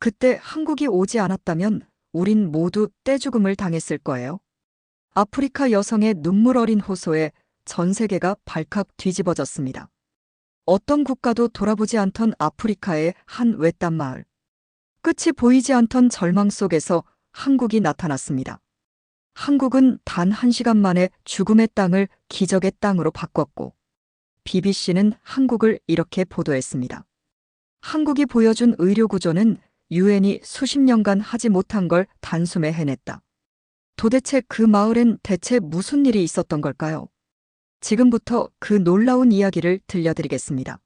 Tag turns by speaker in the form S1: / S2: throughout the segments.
S1: 그때 한국이 오지 않았다면 우린 모두 떼죽음을 당했을 거예요. 아프리카 여성의 눈물 어린 호소에 전 세계가 발칵 뒤집어졌습니다. 어떤 국가도 돌아보지 않던 아프리카의 한 외딴 마을. 끝이 보이지 않던 절망 속에서 한국이 나타났습니다. 한국은 단 한 시간 만에 죽음의 땅을 기적의 땅으로 바꿨고, BBC는 한국을 이렇게 보도했습니다. 한국이 보여준 의료 구조는 유엔이 수십 년간 하지 못한 걸 단숨에 해냈다. 도대체 그 마을엔 대체 무슨 일이 있었던 걸까요? 지금부터 그 놀라운 이야기를 들려드리겠습니다.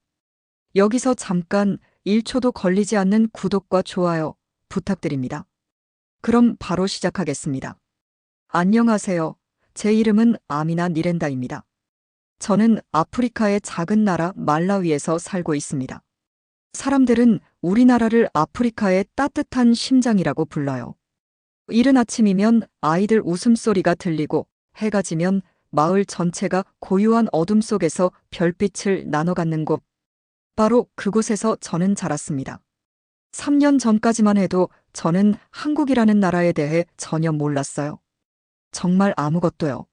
S1: 여기서 잠깐 1초도 걸리지 않는 구독과 좋아요 부탁드립니다. 그럼 바로 시작하겠습니다. 안녕하세요. 제 이름은 아미나 니렌다입니다. 저는 아프리카의 작은 나라 말라위에서 살고 있습니다. 사람들은 우리나라를 아프리카의 따뜻한 심장이라고 불러요. 이른 아침이면 아이들 웃음소리가 들리고 해가 지면 마을 전체가 고요한 어둠 속에서 별빛을 나눠 갖는 곳. 바로 그곳에서 저는 자랐습니다. 3년 전까지만 해도 저는 한국이라는 나라에 대해 전혀 몰랐어요. 정말 아무것도요.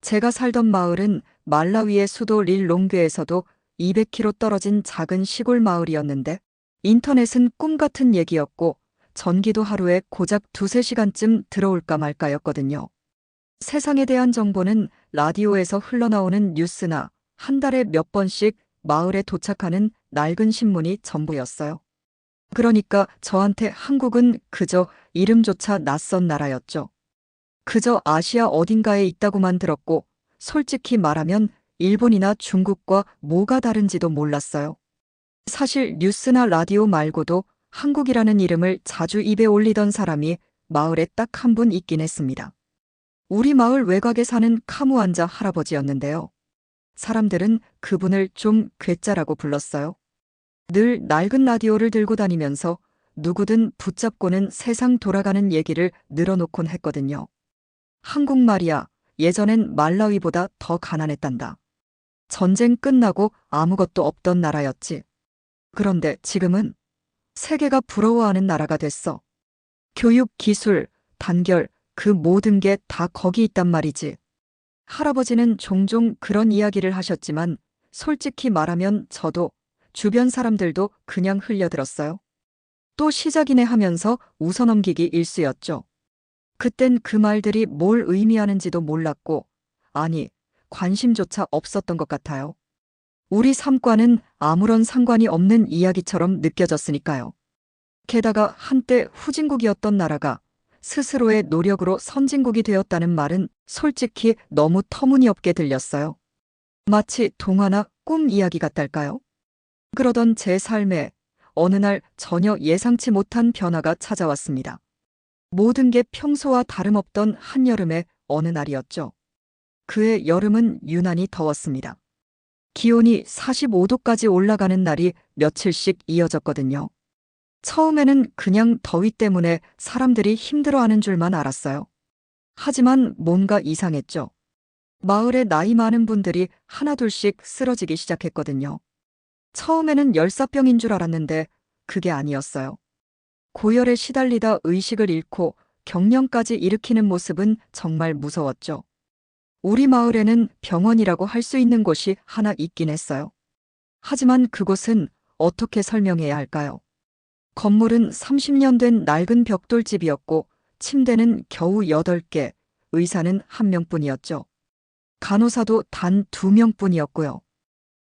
S1: 제가 살던 마을은 말라위의 수도 릴롱괴에서도 200km 떨어진 작은 시골 마을이었는데 인터넷은 꿈 같은 얘기였고 전기도 하루에 고작 두세 시간쯤 들어올까 말까였거든요. 세상에 대한 정보는 라디오에서 흘러나오는 뉴스나 한 달에 몇 번씩 마을에 도착하는 낡은 신문이 전부였어요. 그러니까 저한테 한국은 그저 이름조차 낯선 나라였죠. 그저 아시아 어딘가에 있다고만 들었고 솔직히 말하면 일본이나 중국과 뭐가 다른지도 몰랐어요. 사실 뉴스나 라디오 말고도 한국이라는 이름을 자주 입에 올리던 사람이 마을에 딱 한 분 있긴 했습니다. 우리 마을 외곽에 사는 카무안자 할아버지였는데요. 사람들은 그분을 좀 괴짜라고 불렀어요. 늘 낡은 라디오를 들고 다니면서 누구든 붙잡고는 세상 돌아가는 얘기를 늘어놓곤 했거든요. 한국말이야 예전엔 말라위보다 더 가난했단다. 전쟁 끝나고 아무것도 없던 나라였지. 그런데 지금은 세계가 부러워하는 나라가 됐어. 교육, 기술, 단결, 그 모든 게 다 거기 있단 말이지. 할아버지는 종종 그런 이야기를 하셨지만 솔직히 말하면 저도 주변 사람들도 그냥 흘려들었어요. 또 시작이네 하면서 웃어넘기기 일쑤였죠. 그땐 그 말들이 뭘 의미하는지도 몰랐고, 아니, 관심조차 없었던 것 같아요. 우리 삶과는 아무런 상관이 없는 이야기처럼 느껴졌으니까요. 게다가 한때 후진국이었던 나라가 스스로의 노력으로 선진국이 되었다는 말은 솔직히 너무 터무니없게 들렸어요. 마치 동화나 꿈 이야기 같달까요? 그러던 제 삶에 어느 날 전혀 예상치 못한 변화가 찾아왔습니다. 모든 게 평소와 다름없던 한여름의 어느 날이었죠. 그의 여름은 유난히 더웠습니다. 기온이 45도까지 올라가는 날이 며칠씩 이어졌거든요. 처음에는 그냥 더위 때문에 사람들이 힘들어하는 줄만 알았어요. 하지만 뭔가 이상했죠. 마을에 나이 많은 분들이 하나둘씩 쓰러지기 시작했거든요. 처음에는 열사병인 줄 알았는데 그게 아니었어요. 고열에 시달리다 의식을 잃고 경련까지 일으키는 모습은 정말 무서웠죠. 우리 마을에는 병원이라고 할 수 있는 곳이 하나 있긴 했어요. 하지만 그곳은 어떻게 설명해야 할까요? 건물은 30년 된 낡은 벽돌집이었고 침대는 겨우 8개, 의사는 한 명뿐이었죠. 간호사도 단두 명뿐이었고요.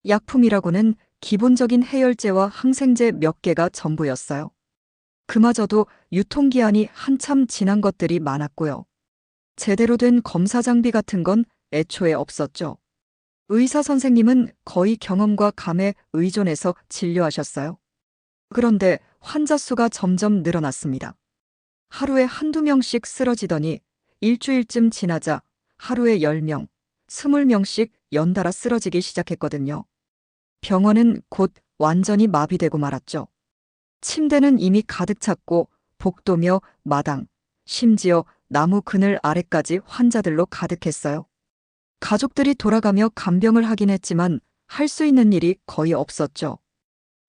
S1: 약품이라고는 기본적인 해열제와 항생제 몇 개가 전부였어요. 그마저도 유통기한이 한참 지난 것들이 많았고요. 제대로 된 검사 장비 같은 건 애초에 없었죠. 의사 선생님은 거의 경험과 감에 의존해서 진료하셨어요. 그런데 환자 수가 점점 늘어났습니다. 하루에 한두 명씩 쓰러지더니 일주일쯤 지나자 하루에 10명, 20명씩 연달아 쓰러지기 시작했거든요. 병원은 곧 완전히 마비되고 말았죠. 침대는 이미 가득 찼고 복도며 마당, 심지어 나무 그늘 아래까지 환자들로 가득했어요. 가족들이 돌아가며 간병을 하긴 했지만 할 수 있는 일이 거의 없었죠.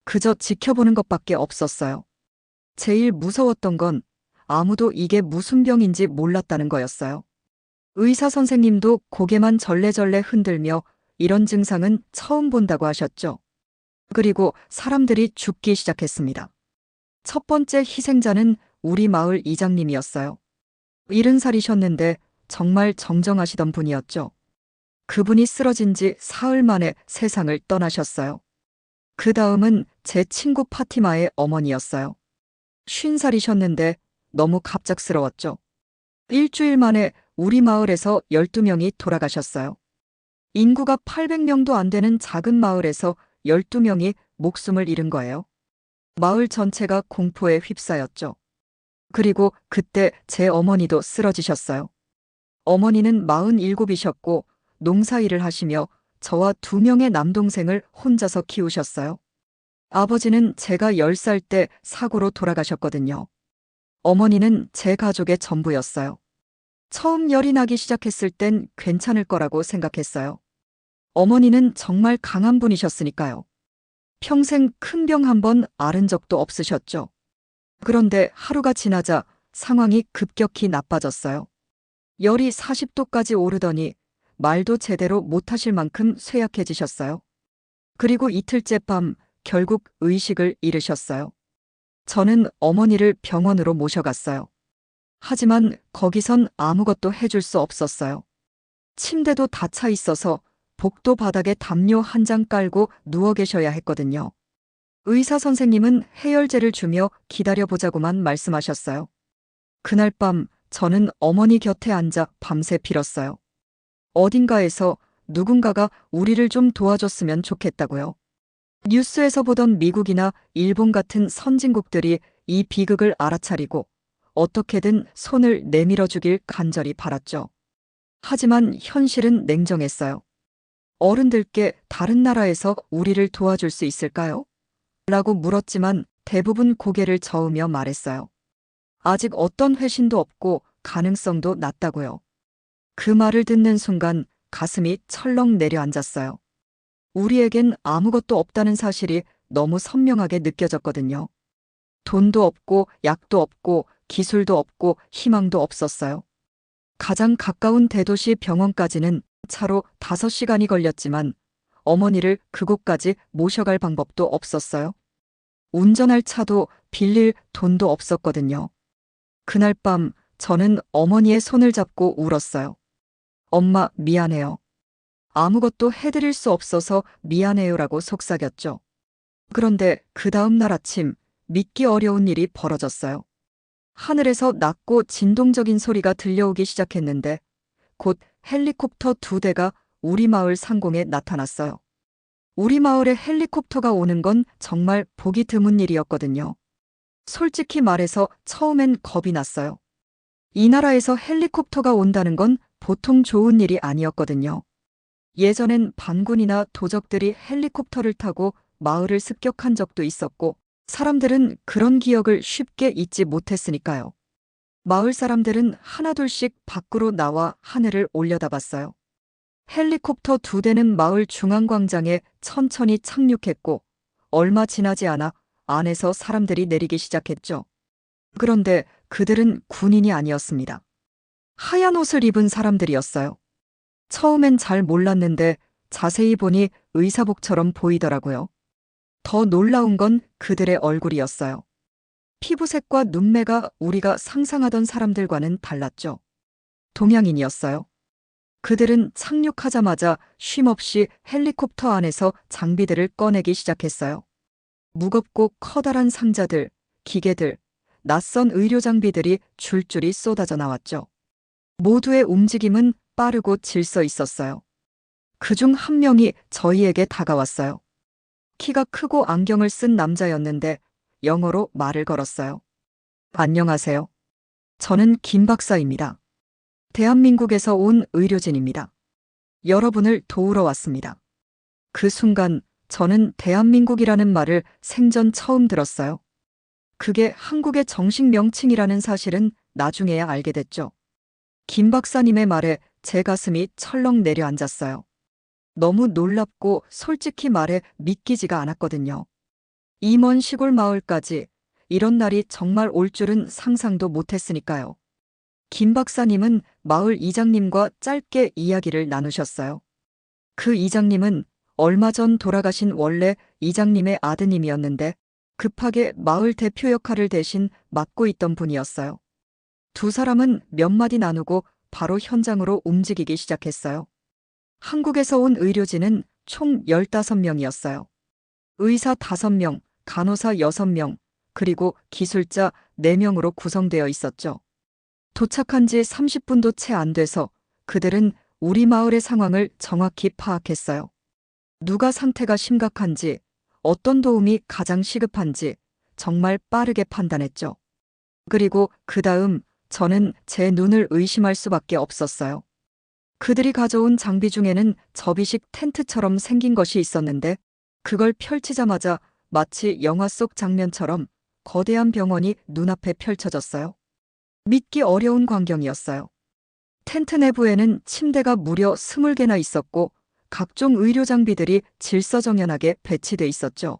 S1: 그저 지켜보는 것밖에 없었어요. 제일 무서웠던 건 아무도 이게 무슨 병인지 몰랐다는 거였어요. 의사 선생님도 고개만 절레절레 흔들며 이런 증상은 처음 본다고 하셨죠. 그리고 사람들이 죽기 시작했습니다. 첫 번째 희생자는 우리 마을 이장님이었어요. 일흔 살이셨는데 정말 정정하시던 분이었죠. 그분이 쓰러진 지 사흘 만에 세상을 떠나셨어요. 그 다음은 제 친구 파티마의 어머니였어요. 쉰 살이셨는데 너무 갑작스러웠죠. 일주일 만에 우리 마을에서 12명이 돌아가셨어요. 인구가 800명도 안 되는 작은 마을에서 12명이 목숨을 잃은 거예요. 마을 전체가 공포에 휩싸였죠. 그리고 그때 제 어머니도 쓰러지셨어요. 어머니는 47이셨고 농사일을 하시며 저와 두 명의 남동생을 혼자서 키우셨어요. 아버지는 제가 10살 때 사고로 돌아가셨거든요. 어머니는 제 가족의 전부였어요. 처음 열이 나기 시작했을 땐 괜찮을 거라고 생각했어요. 어머니는 정말 강한 분이셨으니까요. 평생 큰 병 한 번 앓은 적도 없으셨죠. 그런데 하루가 지나자 상황이 급격히 나빠졌어요. 열이 40도까지 오르더니 말도 제대로 못하실 만큼 쇠약해지셨어요. 그리고 이틀째 밤 결국 의식을 잃으셨어요. 저는 어머니를 병원으로 모셔갔어요. 하지만 거기선 아무것도 해줄 수 없었어요. 침대도 다차 있어서 복도 바닥에 담요 한 장 깔고 누워 계셔야 했거든요. 의사 선생님은 해열제를 주며 기다려보자고만 말씀하셨어요. 그날 밤 저는 어머니 곁에 앉아 밤새 빌었어요. 어딘가에서 누군가가 우리를 좀 도와줬으면 좋겠다고요. 뉴스에서 보던 미국이나 일본 같은 선진국들이 이 비극을 알아차리고 어떻게든 손을 내밀어 주길 간절히 바랐죠. 하지만 현실은 냉정했어요. 어른들께 다른 나라에서 우리를 도와줄 수 있을까요? 라고 물었지만 대부분 고개를 저으며 말했어요. 아직 어떤 회신도 없고 가능성도 낮다고요. 그 말을 듣는 순간 가슴이 철렁 내려앉았어요. 우리에겐 아무것도 없다는 사실이 너무 선명하게 느껴졌거든요. 돈도 없고 약도 없고 기술도 없고 희망도 없었어요. 가장 가까운 대도시 병원까지는 차로 5시간이 걸렸지만 어머니를 그곳까지 모셔갈 방법도 없었어요. 운전할 차도 빌릴 돈도 없었거든요. 그날 밤 저는 어머니의 손을 잡고 울었어요. 엄마, 미안해요. 아무것도 해드릴 수 없어서 미안해요라고 속삭였죠. 그런데 그 다음 날 아침 믿기 어려운 일이 벌어졌어요. 하늘에서 낮고 진동적인 소리가 들려오기 시작했는데 곧 헬리콥터 두 대가 우리 마을 상공에 나타났어요. 우리 마을에 헬리콥터가 오는 건 정말 보기 드문 일이었거든요. 솔직히 말해서 처음엔 겁이 났어요. 이 나라에서 헬리콥터가 온다는 건 보통 좋은 일이 아니었거든요. 예전엔 반군이나 도적들이 헬리콥터를 타고 마을을 습격한 적도 있었고, 사람들은 그런 기억을 쉽게 잊지 못했으니까요. 마을 사람들은 하나둘씩 밖으로 나와 하늘을 올려다봤어요. 헬리콥터 두 대는 마을 중앙광장에 천천히 착륙했고, 얼마 지나지 않아 안에서 사람들이 내리기 시작했죠. 그런데 그들은 군인이 아니었습니다. 하얀 옷을 입은 사람들이었어요. 처음엔 잘 몰랐는데 자세히 보니 의사복처럼 보이더라고요. 더 놀라운 건 그들의 얼굴이었어요. 피부색과 눈매가 우리가 상상하던 사람들과는 달랐죠. 동양인이었어요. 그들은 착륙하자마자 쉼없이 헬리콥터 안에서 장비들을 꺼내기 시작했어요. 무겁고 커다란 상자들, 기계들, 낯선 의료 장비들이 줄줄이 쏟아져 나왔죠. 모두의 움직임은 빠르고 질서 있었어요. 그 중 한 명이 저희에게 다가왔어요. 키가 크고 안경을 쓴 남자였는데 영어로 말을 걸었어요. 안녕하세요. 저는 김 박사입니다. 대한민국에서 온 의료진입니다. 여러분을 도우러 왔습니다. 그 순간 저는 대한민국이라는 말을 생전 처음 들었어요. 그게 한국의 정식 명칭이라는 사실은 나중에야 알게 됐죠. 김 박사님의 말에 제 가슴이 철렁 내려앉았어요. 너무 놀랍고 솔직히 말해 믿기지가 않았거든요. 이먼 시골 마을까지 이런 날이 정말 올 줄은 상상도 못했으니까요. 김 박사님은 마을 이장님과 짧게 이야기를 나누셨어요. 그 이장님은 얼마 전 돌아가신 원래 이장님의 아드님이었는데 급하게 마을 대표 역할을 대신 맡고 있던 분이었어요. 두 사람은 몇 마디 나누고 바로 현장으로 움직이기 시작했어요. 한국에서 온 의료진은 총 15명이었어요. 의사 5명, 간호사 6명, 그리고 기술자 4명으로 구성되어 있었죠. 도착한 지 30분도 채 안 돼서 그들은 우리 마을의 상황을 정확히 파악했어요. 누가 상태가 심각한지, 어떤 도움이 가장 시급한지 정말 빠르게 판단했죠. 그리고 그 다음 저는 제 눈을 의심할 수밖에 없었어요. 그들이 가져온 장비 중에는 접이식 텐트처럼 생긴 것이 있었는데 그걸 펼치자마자 마치 영화 속 장면처럼 거대한 병원이 눈앞에 펼쳐졌어요. 믿기 어려운 광경이었어요. 텐트 내부에는 침대가 무려 20개나 있었고 각종 의료 장비들이 질서정연하게 배치돼 있었죠.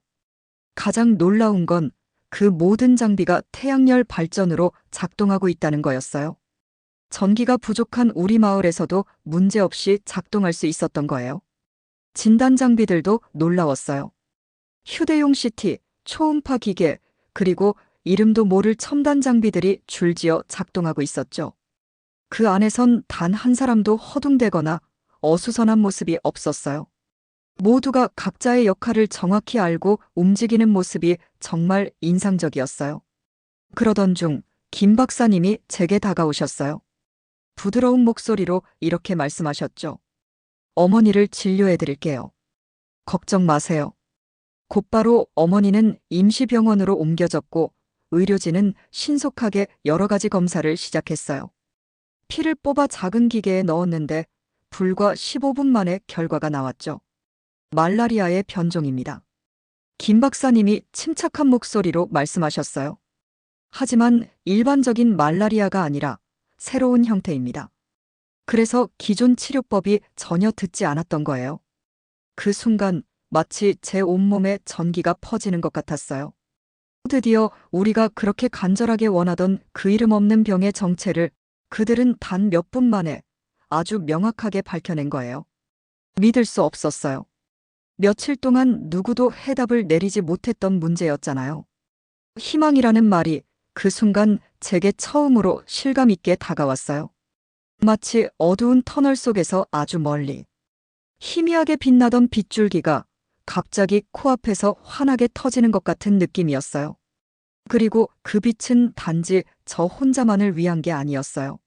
S1: 가장 놀라운 건 그 모든 장비가 태양열 발전으로 작동하고 있다는 거였어요. 전기가 부족한 우리 마을에서도 문제없이 작동할 수 있었던 거예요. 진단 장비들도 놀라웠어요. 휴대용 CT, 초음파 기계, 그리고 이름도 모를 첨단 장비들이 줄지어 작동하고 있었죠. 그 안에선 단 한 사람도 허둥대거나 어수선한 모습이 없었어요. 모두가 각자의 역할을 정확히 알고 움직이는 모습이 정말 인상적이었어요. 그러던 중 김 박사님이 제게 다가오셨어요. 부드러운 목소리로 이렇게 말씀하셨죠. 어머니를 진료해 드릴게요. 걱정 마세요. 곧바로 어머니는 임시병원으로 옮겨졌고 의료진은 신속하게 여러 가지 검사를 시작했어요. 피를 뽑아 작은 기계에 넣었는데 불과 15분 만에 결과가 나왔죠. 말라리아의 변종입니다. 김 박사님이 침착한 목소리로 말씀하셨어요. 하지만 일반적인 말라리아가 아니라 새로운 형태입니다. 그래서 기존 치료법이 전혀 듣지 않았던 거예요. 그 순간 마치 제 온몸에 전기가 퍼지는 것 같았어요. 드디어 우리가 그렇게 간절하게 원하던 그 이름 없는 병의 정체를 그들은 단 몇 분 만에 아주 명확하게 밝혀낸 거예요. 믿을 수 없었어요. 며칠 동안 누구도 해답을 내리지 못했던 문제였잖아요. 희망이라는 말이 그 순간 제게 처음으로 실감 있게 다가왔어요. 마치 어두운 터널 속에서 아주 멀리 희미하게 빛나던 빗줄기가 갑자기 코앞에서 환하게 터지는 것 같은 느낌이었어요. 그리고 그 빛은 단지 저 혼자만을 위한 게 아니었어요.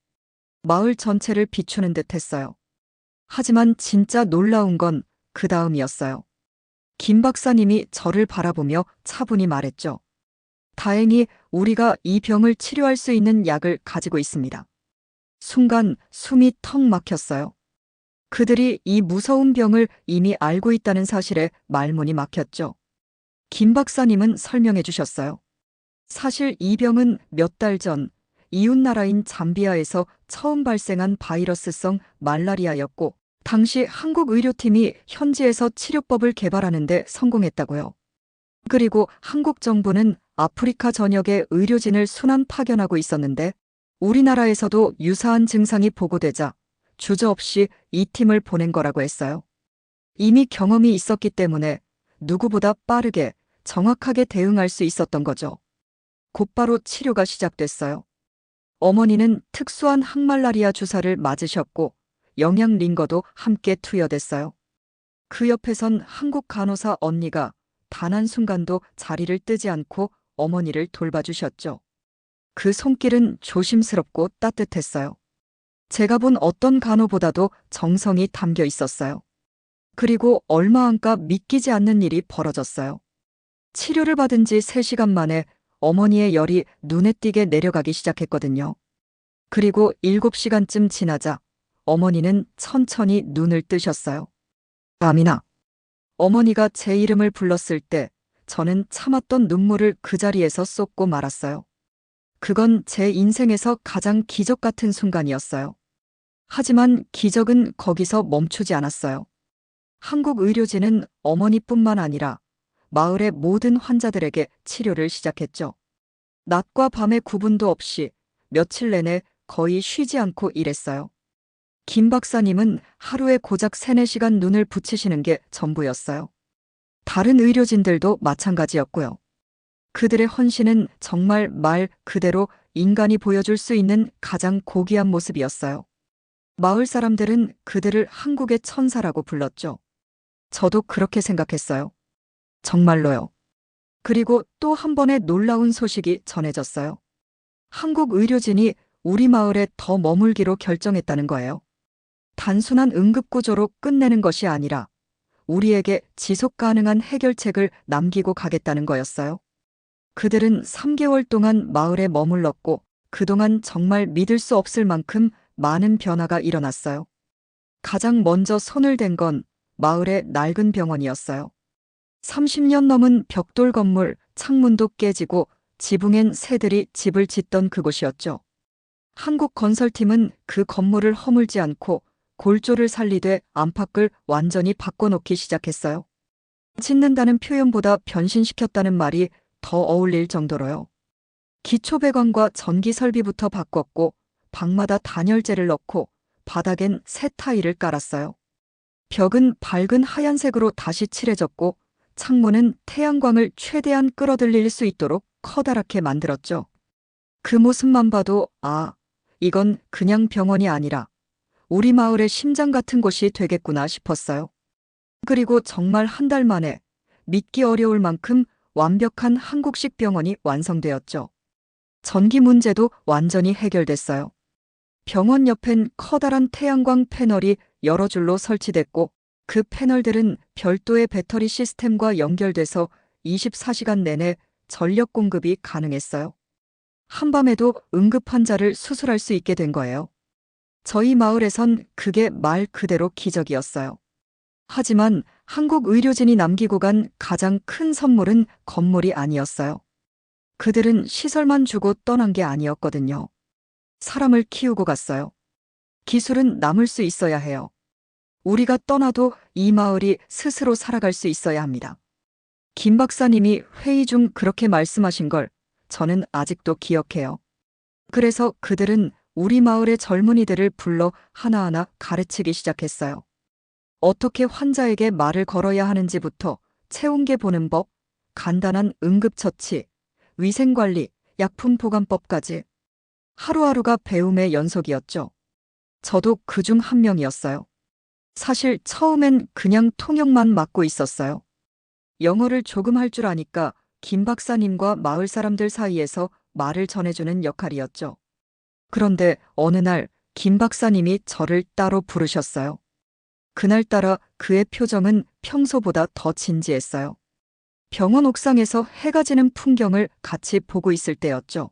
S1: 마을 전체를 비추는 듯 했어요. 하지만 진짜 놀라운 건 그 다음이었어요. 김 박사님이 저를 바라보며 차분히 말했죠. 다행히 우리가 이 병을 치료할 수 있는 약을 가지고 있습니다. 순간 숨이 턱 막혔어요. 그들이 이 무서운 병을 이미 알고 있다는 사실에 말문이 막혔죠. 김 박사님은 설명해 주셨어요. 사실 이 병은 몇 달 전 이웃나라인 잠비아에서 처음 발생한 바이러스성 말라리아였고, 당시 한국 의료팀이 현지에서 치료법을 개발하는데 성공했다고요. 그리고 한국 정부는 아프리카 전역에 의료진을 순환 파견하고 있었는데, 우리나라에서도 유사한 증상이 보고되자 주저없이 이 팀을 보낸 거라고 했어요. 이미 경험이 있었기 때문에 누구보다 빠르게 정확하게 대응할 수 있었던 거죠. 곧바로 치료가 시작됐어요. 어머니는 특수한 항말라리아 주사를 맞으셨고 영양 링거도 함께 투여됐어요. 그 옆에선 한국 간호사 언니가 단 한순간도 자리를 뜨지 않고 어머니를 돌봐주셨죠. 그 손길은 조심스럽고 따뜻했어요. 제가 본 어떤 간호보다도 정성이 담겨 있었어요. 그리고 얼마 안가 믿기지 않는 일이 벌어졌어요. 치료를 받은 지 3시간 만에 어머니의 열이 눈에 띄게 내려가기 시작했거든요. 그리고 7시간쯤 지나자 어머니는 천천히 눈을 뜨셨어요. 아미나. 어머니가 제 이름을 불렀을 때 저는 참았던 눈물을 그 자리에서 쏟고 말았어요. 그건 제 인생에서 가장 기적 같은 순간이었어요. 하지만 기적은 거기서 멈추지 않았어요. 한국 의료진은 어머니뿐만 아니라 마을의 모든 환자들에게 치료를 시작했죠. 낮과 밤의 구분도 없이 며칠 내내 거의 쉬지 않고 일했어요. 김 박사님은 하루에 고작 3, 4시간 눈을 붙이시는 게 전부였어요. 다른 의료진들도 마찬가지였고요. 그들의 헌신은 정말 말 그대로 인간이 보여줄 수 있는 가장 고귀한 모습이었어요. 마을 사람들은 그들을 한국의 천사라고 불렀죠. 저도 그렇게 생각했어요. 정말로요. 그리고 또 한 번의 놀라운 소식이 전해졌어요. 한국 의료진이 우리 마을에 더 머물기로 결정했다는 거예요. 단순한 응급구조로 끝내는 것이 아니라 우리에게 지속 가능한 해결책을 남기고 가겠다는 거였어요. 그들은 3개월 동안 마을에 머물렀고 그동안 정말 믿을 수 없을 만큼 많은 변화가 일어났어요. 가장 먼저 손을 댄 건 마을의 낡은 병원이었어요. 30년 넘은 벽돌 건물, 창문도 깨지고 지붕엔 새들이 집을 짓던 그곳이었죠. 한국 건설팀은 그 건물을 허물지 않고 골조를 살리되 안팎을 완전히 바꿔놓기 시작했어요. 짓는다는 표현보다 변신시켰다는 말이 더 어울릴 정도로요. 기초 배관과 전기 설비부터 바꿨고 방마다 단열재를 넣고 바닥엔 새 타일을 깔았어요. 벽은 밝은 하얀색으로 다시 칠해졌고 창문은 태양광을 최대한 끌어들일 수 있도록 커다랗게 만들었죠. 그 모습만 봐도 아, 이건 그냥 병원이 아니라 우리 마을의 심장 같은 곳이 되겠구나 싶었어요. 그리고 정말 한 달 만에 믿기 어려울 만큼 완벽한 한국식 병원이 완성되었죠. 전기 문제도 완전히 해결됐어요. 병원 옆엔 커다란 태양광 패널이 여러 줄로 설치됐고 그 패널들은 별도의 배터리 시스템과 연결돼서 24시간 내내 전력 공급이 가능했어요. 한밤에도 응급 환자를 수술할 수 있게 된 거예요. 저희 마을에선 그게 말 그대로 기적이었어요. 하지만 한국 의료진이 남기고 간 가장 큰 선물은 건물이 아니었어요. 그들은 시설만 주고 떠난 게 아니었거든요. 사람을 키우고 갔어요. 기술은 남을 수 있어야 해요. 우리가 떠나도 이 마을이 스스로 살아갈 수 있어야 합니다. 김 박사님이 회의 중 그렇게 말씀하신 걸 저는 아직도 기억해요. 그래서 그들은 우리 마을의 젊은이들을 불러 하나하나 가르치기 시작했어요. 어떻게 환자에게 말을 걸어야 하는지부터 체온계 보는 법, 간단한 응급처치, 위생관리, 약품 보관법까지 하루하루가 배움의 연속이었죠. 저도 그 중 한 명이었어요. 사실 처음엔 그냥 통역만 맡고 있었어요. 영어를 조금 할 줄 아니까 김 박사님과 마을 사람들 사이에서 말을 전해주는 역할이었죠. 그런데 어느 날 김 박사님이 저를 따로 부르셨어요. 그날따라 그의 표정은 평소보다 더 진지했어요. 병원 옥상에서 해가 지는 풍경을 같이 보고 있을 때였죠.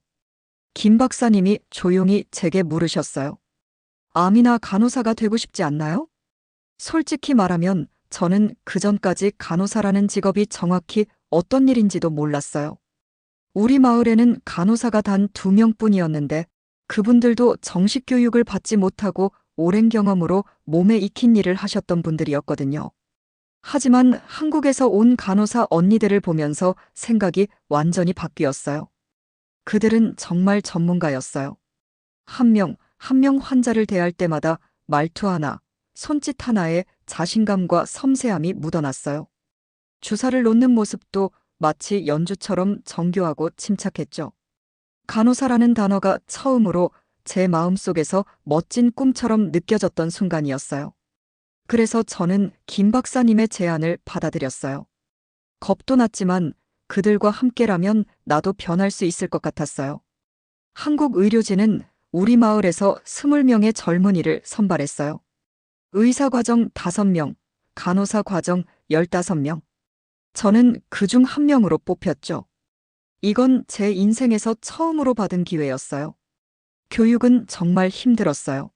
S1: 김 박사님이 조용히 제게 물으셨어요. 암이나 간호사가 되고 싶지 않나요? 솔직히 말하면 저는 그 전까지 간호사라는 직업이 정확히 어떤 일인지도 몰랐어요. 우리 마을에는 간호사가 단 두 명뿐이었는데 그분들도 정식 교육을 받지 못하고 오랜 경험으로 몸에 익힌 일을 하셨던 분들이었거든요. 하지만 한국에서 온 간호사 언니들을 보면서 생각이 완전히 바뀌었어요. 그들은 정말 전문가였어요. 한 명, 한 명 환자를 대할 때마다 말투 하나, 손짓 하나에 자신감과 섬세함이 묻어났어요. 주사를 놓는 모습도 마치 연주처럼 정교하고 침착했죠. 간호사라는 단어가 처음으로 제 마음속에서 멋진 꿈처럼 느껴졌던 순간이었어요. 그래서 저는 김 박사님의 제안을 받아들였어요. 겁도 났지만 그들과 함께라면 나도 변할 수 있을 것 같았어요. 한국 의료진은 우리 마을에서 20명의 젊은이를 선발했어요. 의사 과정 5명, 간호사 과정 15명. 저는 그중 한 명으로 뽑혔죠. 이건 제 인생에서 처음으로 받은 기회였어요. 교육은 정말 힘들었어요.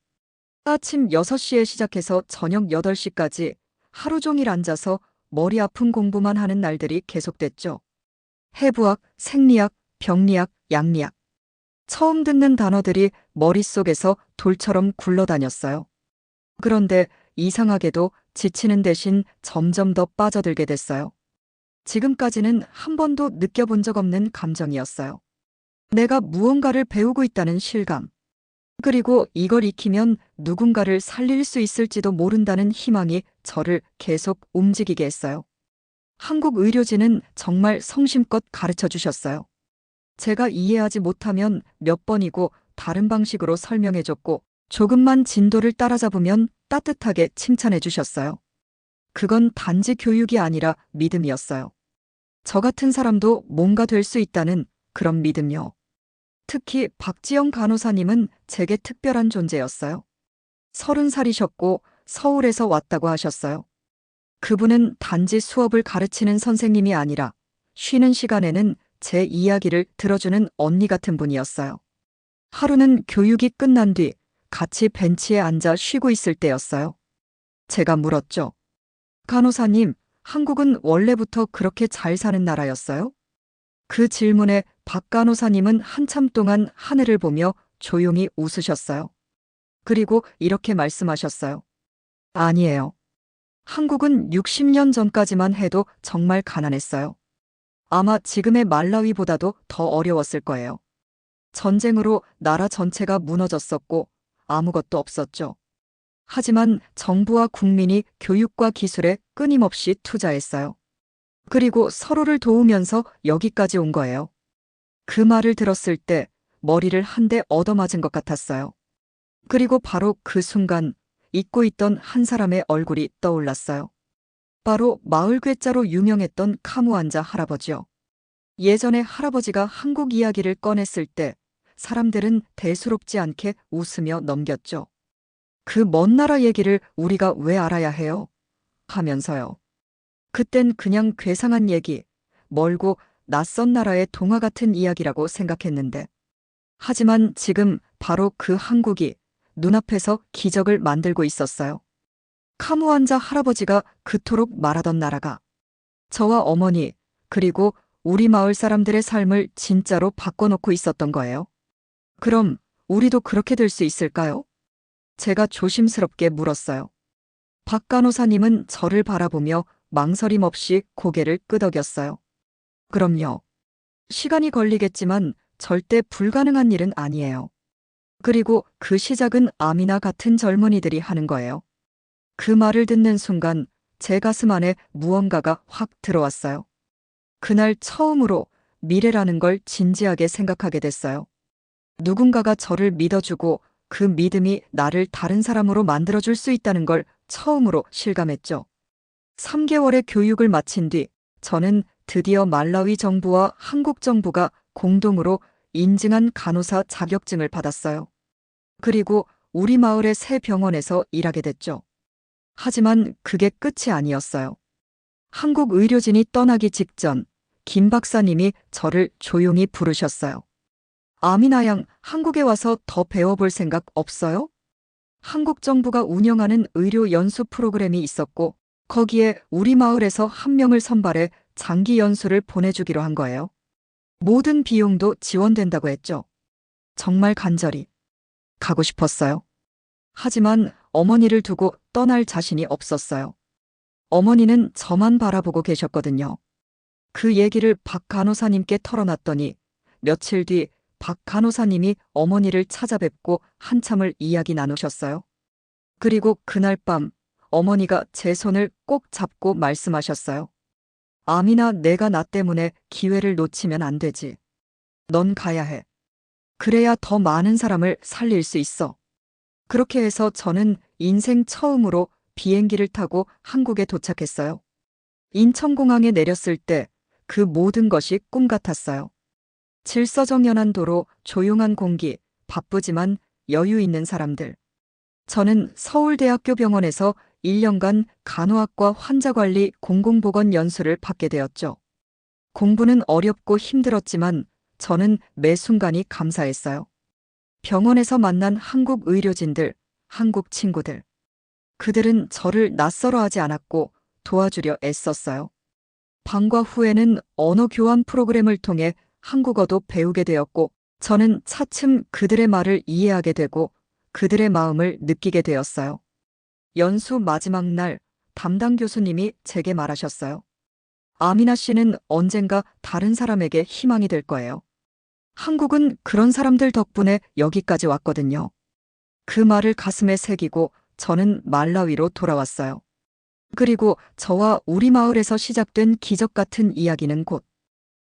S1: 아침 6시에 시작해서 저녁 8시까지 하루 종일 앉아서 머리 아픈 공부만 하는 날들이 계속됐죠. 해부학, 생리학, 병리학, 양리학. 처음 듣는 단어들이 머릿속에서 돌처럼 굴러다녔어요. 그런데 이상하게도 지치는 대신 점점 더 빠져들게 됐어요. 지금까지는 한 번도 느껴본 적 없는 감정이었어요. 내가 무언가를 배우고 있다는 실감. 그리고 이걸 익히면 누군가를 살릴 수 있을지도 모른다는 희망이 저를 계속 움직이게 했어요. 한국 의료진은 정말 성심껏 가르쳐 주셨어요. 제가 이해하지 못하면 몇 번이고 다른 방식으로 설명해 줬고 조금만 진도를 따라잡으면 따뜻하게 칭찬해 주셨어요. 그건 단지 교육이 아니라 믿음이었어요. 저 같은 사람도 뭔가 될 수 있다는 그런 믿음요. 특히 박지영 간호사님은 제게 특별한 존재였어요. 서른 살이셨고 서울에서 왔다고 하셨어요. 그분은 단지 수업을 가르치는 선생님이 아니라 쉬는 시간에는 제 이야기를 들어주는 언니 같은 분이었어요. 하루는 교육이 끝난 뒤 같이 벤치에 앉아 쉬고 있을 때였어요. 제가 물었죠. 간호사님, 한국은 원래부터 그렇게 잘 사는 나라였어요? 그 질문에 박 간호사님은 한참 동안 하늘을 보며 조용히 웃으셨어요. 그리고 이렇게 말씀하셨어요. 아니에요. 한국은 60년 전까지만 해도 정말 가난했어요. 아마 지금의 말라위보다도 더 어려웠을 거예요. 전쟁으로 나라 전체가 무너졌었고 아무것도 없었죠. 하지만 정부와 국민이 교육과 기술에 끊임없이 투자했어요. 그리고 서로를 도우면서 여기까지 온 거예요. 그 말을 들었을 때 머리를 한 대 얻어맞은 것 같았어요. 그리고 바로 그 순간 잊고 있던 한 사람의 얼굴이 떠올랐어요. 바로 마을 괴짜로 유명했던 카무안자 할아버지요. 예전에 할아버지가 한국 이야기를 꺼냈을 때 사람들은 대수롭지 않게 웃으며 넘겼죠. 그 먼 나라 얘기를 우리가 왜 알아야 해요? 하면서요. 그땐 그냥 괴상한 얘기, 멀고 낯선 나라의 동화 같은 이야기라고 생각했는데. 하지만 지금 바로 그 한국이 눈앞에서 기적을 만들고 있었어요. 카무안자 할아버지가 그토록 말하던 나라가 저와 어머니, 그리고 우리 마을 사람들의 삶을 진짜로 바꿔놓고 있었던 거예요. 그럼 우리도 그렇게 될 수 있을까요? 제가 조심스럽게 물었어요. 박 간호사님은 저를 바라보며 망설임 없이 고개를 끄덕였어요. 그럼요. 시간이 걸리겠지만 절대 불가능한 일은 아니에요. 그리고 그 시작은 아미나 같은 젊은이들이 하는 거예요. 그 말을 듣는 순간 제 가슴 안에 무언가가 확 들어왔어요. 그날 처음으로 미래라는 걸 진지하게 생각하게 됐어요. 누군가가 저를 믿어주고 그 믿음이 나를 다른 사람으로 만들어줄 수 있다는 걸 처음으로 실감했죠. 3개월의 교육을 마친 뒤 저는 드디어 말라위 정부와 한국 정부가 공동으로 인증한 간호사 자격증을 받았어요. 그리고 우리 마을의 새 병원에서 일하게 됐죠. 하지만 그게 끝이 아니었어요. 한국 의료진이 떠나기 직전 김 박사님이 저를 조용히 부르셨어요. 아미나 양, 한국에 와서 더 배워볼 생각 없어요? 한국 정부가 운영하는 의료 연수 프로그램이 있었고 거기에 우리 마을에서 한 명을 선발해 장기 연수를 보내주기로 한 거예요. 모든 비용도 지원된다고 했죠. 정말 간절히 가고 싶었어요. 하지만 어머니를 두고 떠날 자신이 없었어요. 어머니는 저만 바라보고 계셨거든요. 그 얘기를 박 간호사님께 털어놨더니 며칠 뒤 박 간호사님이 어머니를 찾아뵙고 한참을 이야기 나누셨어요. 그리고 그날 밤 어머니가 제 손을 꼭 잡고 말씀하셨어요. 아미나 내가 나 때문에 기회를 놓치면 안 되지. 넌 가야 해. 그래야 더 많은 사람을 살릴 수 있어. 그렇게 해서 저는 인생 처음으로 비행기를 타고 한국에 도착했어요. 인천공항에 내렸을 때 그 모든 것이 꿈 같았어요. 질서정연한 도로, 조용한 공기, 바쁘지만 여유 있는 사람들. 저는 서울대학교 병원에서 1년간 간호학과 환자관리 공공보건 연수를 받게 되었죠. 공부는 어렵고 힘들었지만 저는 매 순간이 감사했어요. 병원에서 만난 한국 의료진들, 한국 친구들. 그들은 저를 낯설어 하지 않았고 도와주려 애썼어요. 방과 후에는 언어 교환 프로그램을 통해 한국어도 배우게 되었고 저는 차츰 그들의 말을 이해하게 되고 그들의 마음을 느끼게 되었어요. 연수 마지막 날 담당 교수님이 제게 말하셨어요. 아미나 씨는 언젠가 다른 사람에게 희망이 될 거예요. 한국은 그런 사람들 덕분에 여기까지 왔거든요. 그 말을 가슴에 새기고 저는 말라위로 돌아왔어요. 그리고 저와 우리 마을에서 시작된 기적 같은 이야기는 곧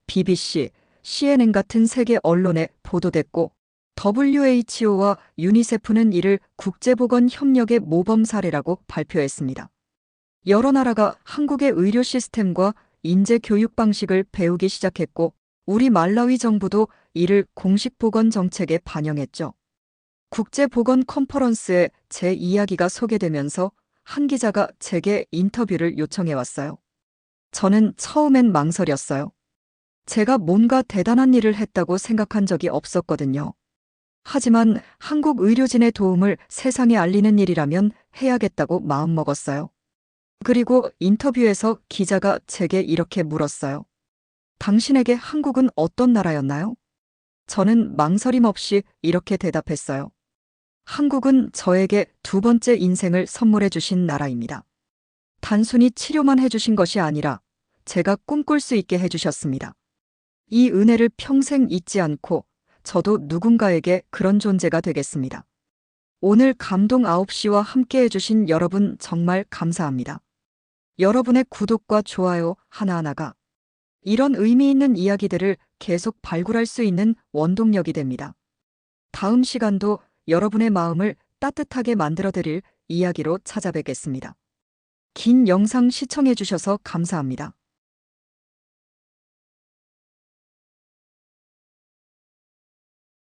S1: BBC, CNN 같은 세계 언론에 보도됐고 WHO와 유니세프는 이를 국제보건협력의 모범 사례라고 발표했습니다. 여러 나라가 한국의 의료 시스템과 인재 교육 방식을 배우기 시작했고 우리 말라위 정부도 이를 공식 보건 정책에 반영했죠. 국제 보건 컨퍼런스에 제 이야기가 소개되면서 한 기자가 제게 인터뷰를 요청해 왔어요. 저는 처음엔 망설였어요. 제가 뭔가 대단한 일을 했다고 생각한 적이 없었거든요. 하지만 한국 의료진의 도움을 세상에 알리는 일이라면 해야겠다고 마음먹었어요. 그리고 인터뷰에서 기자가 제게 이렇게 물었어요. 당신에게 한국은 어떤 나라였나요? 저는 망설임 없이 이렇게 대답했어요. 한국은 저에게 두 번째 인생을 선물해 주신 나라입니다. 단순히 치료만 해 주신 것이 아니라 제가 꿈꿀 수 있게 해 주셨습니다. 이 은혜를 평생 잊지 않고 저도 누군가에게 그런 존재가 되겠습니다. 오늘 감동 9시와 함께 해주신 여러분 정말 감사합니다. 여러분의 구독과 좋아요 하나하나가 이런 의미 있는 이야기들을 계속 발굴할 수 있는 원동력이 됩니다. 다음 시간도 여러분의 마음을 따뜻하게 만들어드릴 이야기로 찾아뵙겠습니다. 긴 영상 시청해주셔서 감사합니다.